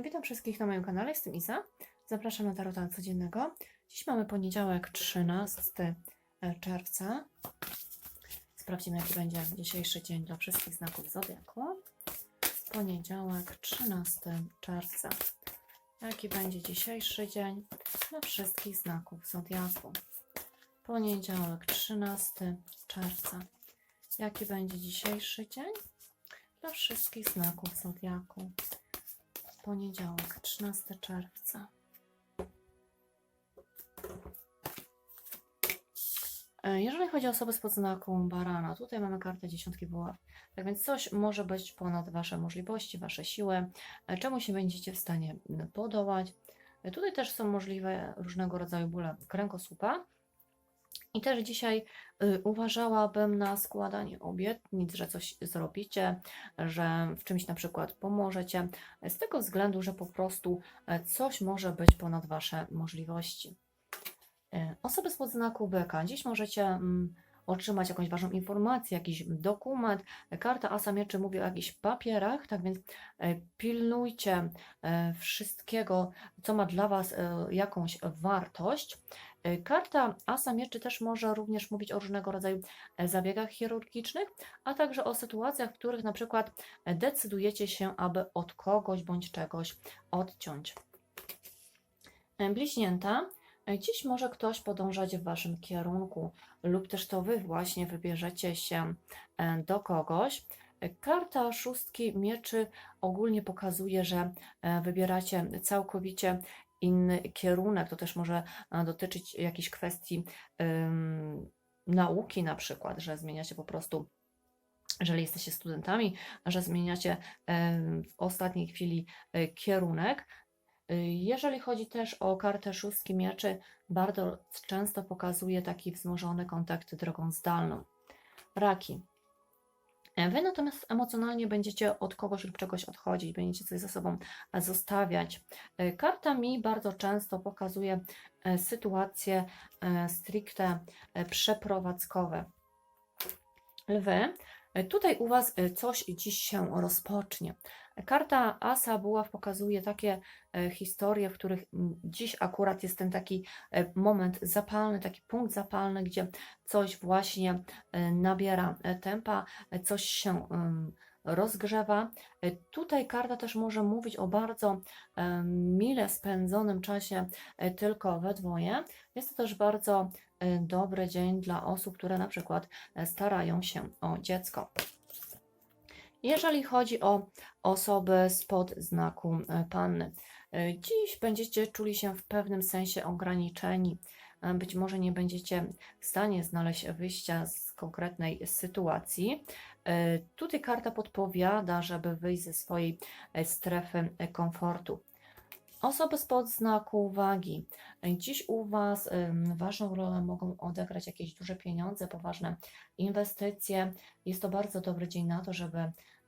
Witam wszystkich na moim kanale, jestem Iza. Zapraszam na Tarota Codziennego. Dziś mamy poniedziałek 13 czerwca. Sprawdzimy jaki będzie dzisiejszy dzień dla wszystkich znaków Zodiaku. Poniedziałek 13 czerwca. Jaki będzie dzisiejszy dzień dla wszystkich znaków Zodiaku. Poniedziałek 13 czerwca. Jaki będzie dzisiejszy dzień dla wszystkich znaków Zodiaku. Poniedziałek, 13 czerwca. E, Jeżeli chodzi o osoby z podznaku barana, tutaj mamy kartę dziesiątki buław. Tak więc coś może być ponad Wasze możliwości, Wasze siły, e, czemu się będziecie w stanie podołać. E, Tutaj też są możliwe różnego rodzaju bóle kręgosłupa. I też dzisiaj y, uważałabym na składanie obietnic, że coś zrobicie, że w czymś na przykład pomożecie, z tego względu, że po prostu e, coś może być ponad Wasze możliwości. E, Osoby z podznaku byka, dziś możecie mm, otrzymać jakąś ważną informację, jakiś dokument. Karta Asa Mieczy mówi o jakichś papierach, tak więc e, pilnujcie e, wszystkiego, co ma dla Was e, jakąś wartość. Karta Asa Mieczy też może również mówić o różnego rodzaju zabiegach chirurgicznych, a także o sytuacjach, w których na przykład decydujecie się, aby od kogoś bądź czegoś odciąć. Bliźnięta. Dziś może ktoś podążać w Waszym kierunku, lub też to Wy właśnie wybierzecie się e, do kogoś. Karta szóstki mieczy ogólnie pokazuje, że e, wybieracie całkowicie inny kierunek. To też może e, dotyczyć jakichś kwestii ym, nauki, na przykład, że zmieniacie po prostu jeżeli jesteście studentami, że zmieniacie w ostatniej chwili kierunek. Jeżeli chodzi też o kartę szóstki mieczy, bardzo często pokazuje taki wzmożony kontakt drogą zdalną. Raki. E, Wy natomiast emocjonalnie będziecie od kogoś lub czegoś odchodzić, będziecie coś ze sobą e, zostawiać. E, Karta mi bardzo często pokazuje sytuacje stricte przeprowadzkowe. Lwy, tutaj u Was e, coś dziś się rozpocznie. Karta Asa Buław pokazuje takie e, historie, w których dziś akurat jest ten taki e, moment zapalny, taki punkt zapalny, gdzie coś właśnie e, nabiera e, tempa, e, coś się rozgrzewa. E, Tutaj karta też może mówić o bardzo mile spędzonym czasie e, tylko we dwoje. Jest to też bardzo e, dobry dzień dla osób, które na przykład e, starają się o dziecko. Jeżeli chodzi o osoby spod znaku e, panny, e, dziś będziecie czuli się w pewnym sensie ograniczeni. Być może nie będziecie w stanie znaleźć wyjścia z konkretnej sytuacji. Tutaj karta podpowiada, żeby wyjść ze swojej strefy komfortu. Osoby spod znaku wagi. Dziś u Was ważną rolę mogą odegrać jakieś duże pieniądze, poważne inwestycje. Jest to bardzo dobry dzień na to, żeby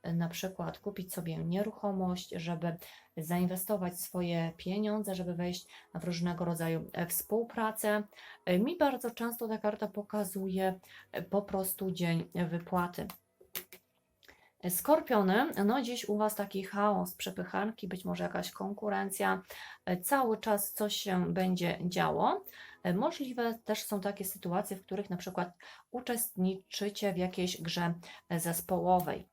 e, na przykład kupić sobie nieruchomość, żeby zainwestować swoje pieniądze, żeby wejść w różnego rodzaju e, współpracę. E, Mi bardzo często ta karta pokazuje po prostu dzień wypłaty. Skorpiony, no dziś u Was taki chaos, przepychanki, być może jakaś konkurencja, cały czas coś się będzie działo. Możliwe też są takie sytuacje, w których na przykład uczestniczycie w jakiejś grze zespołowej.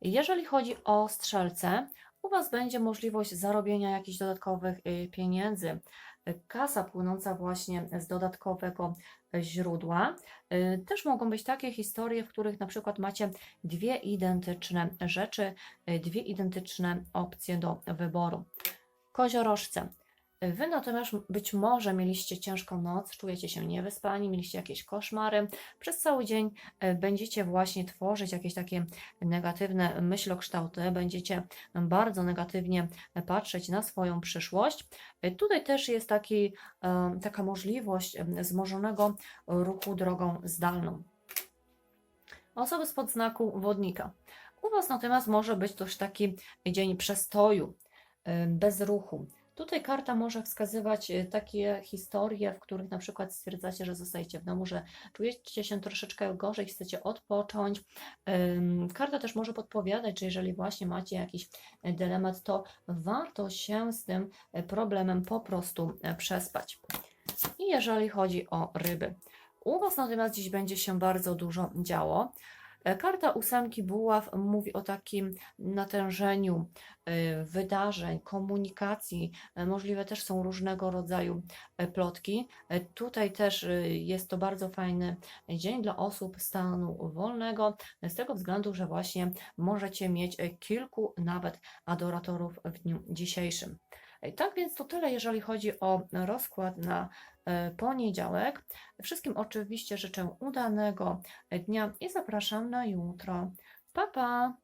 Jeżeli chodzi o strzelce, u Was będzie możliwość zarobienia jakichś dodatkowych y, pieniędzy. Y, Kasa płynąca właśnie z dodatkowego y, źródła. Też mogą być takie historie, w których na przykład macie dwie identyczne rzeczy, dwie identyczne opcje do wyboru. Koziorożce. Wy natomiast być może mieliście ciężką noc, czujecie się niewyspani, mieliście jakieś koszmary. Przez cały dzień e, będziecie właśnie tworzyć jakieś takie negatywne myślokształty, będziecie bardzo negatywnie patrzeć na swoją przyszłość. E, Tutaj też jest taki, e, taka możliwość wzmożonego ruchu drogą zdalną. Osoby spod znaku wodnika. U Was natomiast może być też taki dzień przestoju, bez ruchu. Tutaj karta może wskazywać e, takie historie, w których na przykład stwierdzacie, że zostajecie w domu, że czujecie się troszeczkę gorzej, chcecie odpocząć. Karta też może podpowiadać, że jeżeli właśnie macie jakiś e, dylemat, to warto się z tym e, problemem po prostu e, przespać. I jeżeli chodzi o ryby, u Was natomiast dziś będzie się bardzo dużo działo. E, Karta ósemki buław mówi o takim natężeniu e, wydarzeń, komunikacji. E, Możliwe też są różnego rodzaju plotki. Tutaj też jest to bardzo fajny dzień dla osób stanu wolnego, z tego względu, że właśnie możecie mieć kilku nawet adoratorów w dniu dzisiejszym. Tak więc to tyle, jeżeli chodzi o rozkład na e, poniedziałek. Wszystkim oczywiście życzę udanego dnia i zapraszam na jutro. Pa, pa!